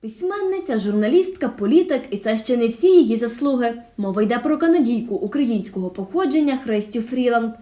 Письменниця, журналістка, політик, і це ще не всі її заслуги. Мова йде про канадійку українського походження Христю Фріланд.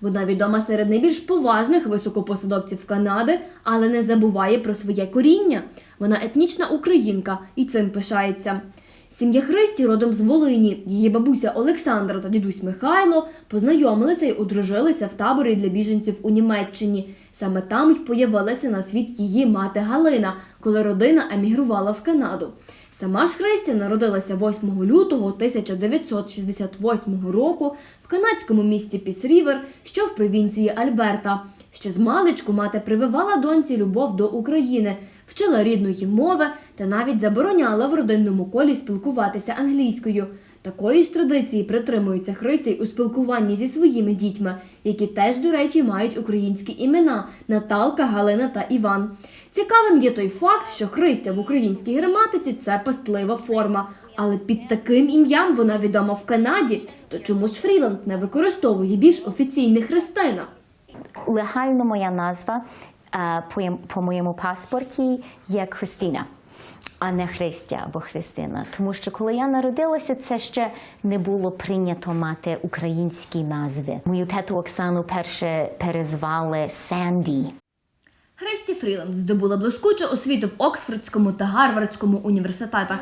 Вона відома серед найбільш поважних високопосадовців Канади, але не забуває про своє коріння. Вона етнічна українка і цим пишається. Сім'я Христі родом з Волині. Її бабуся Олександра та дідусь Михайло познайомилися і одружилися в таборі для біженців у Німеччині. Саме там їх появилася на світ її мати Галина, коли родина емігрувала в Канаду. Сама ж Христя народилася 8 лютого 1968 року в канадському місті Піс-Рівер, що в провінції Альберта. Ще з маличку мати прививала доньці любов до України, вчила рідної мови та навіть забороняла в родинному колі спілкуватися англійською. Такої ж традиції притримуються Христя й у спілкуванні зі своїми дітьми, які теж, до речі, мають українські імена Наталка, Галина та Іван. Цікавим є той факт, що Христя в українській граматиці це пастлива форма. Але під таким ім'ям вона відома в Канаді. То чому ж Фріланд не використовує більш офіційне Христина? Легально моя назва е, по, моєму паспорті є Христина, а не Христя або Христина. Тому що коли я народилася, це ще не було прийнято мати українські назви. Мою тету Оксану перше перезвали Санді. Христі Фріланд здобула блискучу освіту в Оксфордському та Гарвардському університетах.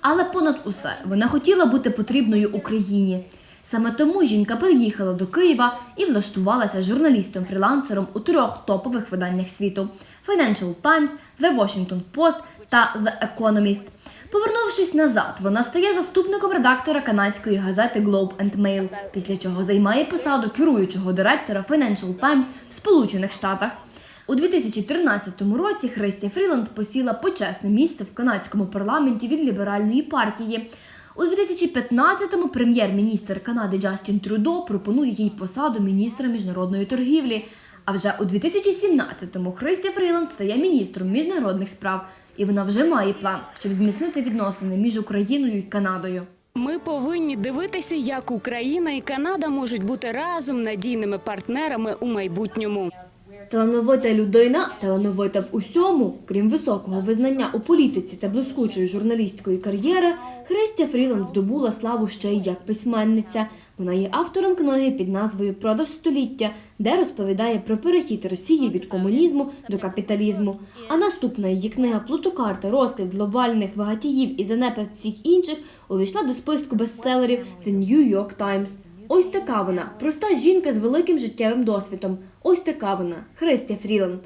Але понад усе вона хотіла бути потрібною Україні. Саме тому жінка переїхала до Києва і влаштувалася журналістом-фрілансером у трьох топових виданнях світу: Financial Times, The Washington Post та The Economist. Повернувшись назад, вона стає заступником редактора канадської газети Globe and Mail, після чого займає посаду керуючого директора Financial Times в Сполучених Штатах. У 2013 році Христя Фріланд посіла почесне місце в канадському парламенті від ліберальної партії. У 2015-му прем'єр-міністр Канади Джастін Трюдо пропонує їй посаду міністра міжнародної торгівлі. А вже у 2017-му Христя Фріланд стає міністром міжнародних справ, і вона вже має план, щоб зміцнити відносини між Україною і Канадою. Ми повинні дивитися, як Україна і Канада можуть бути разом надійними партнерами у майбутньому. Талановита людина, талановита в усьому, крім високого визнання у політиці та блискучої журналістської кар'єри, Христя Фріланд здобула славу ще й як письменниця. Вона є автором книги під назвою Продаж століття, де розповідає про перехід Росії від комунізму до капіталізму. А наступна її книга Плутокарта, розкид глобальних багатіїв і занепад всіх інших увійшла до списку бестселерів The New York Times. Ось така вона, проста жінка з великим життєвим досвідом. Ось така вона, Христя Фріланд.